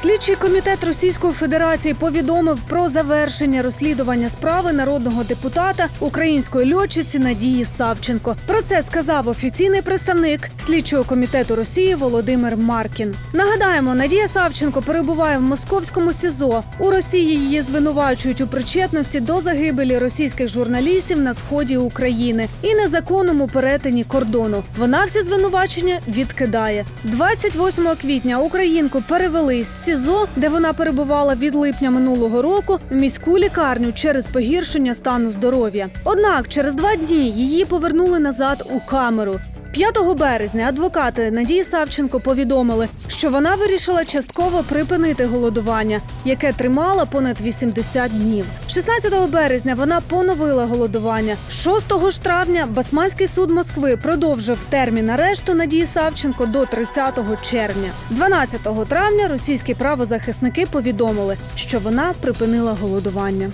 Слідчий комітет Російської Федерації повідомив про завершення розслідування справи народного депутата української льотчиці Надії Савченко. Про це сказав офіційний представник слідчого комітету Росії Володимир Маркін. Нагадаємо, Надія Савченко перебуває в московському СІЗО. У Росії її звинувачують у причетності до загибелі російських журналістів на сході України і незаконному перетині кордону. Вона всі звинувачення відкидає. 28 квітня українку перевели з СІЗО, де вона перебувала від липня минулого року, в міську лікарню через погіршення стану здоров'я. Однак через два дні її повернули назад у камеру. 5 березня адвокати Надії Савченко повідомили, що вона вирішила частково припинити голодування, яке тримала понад 80 днів. 16 березня вона поновила голодування. 6 ж травня Басманський суд Москви продовжив термін арешту Надії Савченко до 30 червня. 12 травня російські правозахисники повідомили, що вона припинила голодування.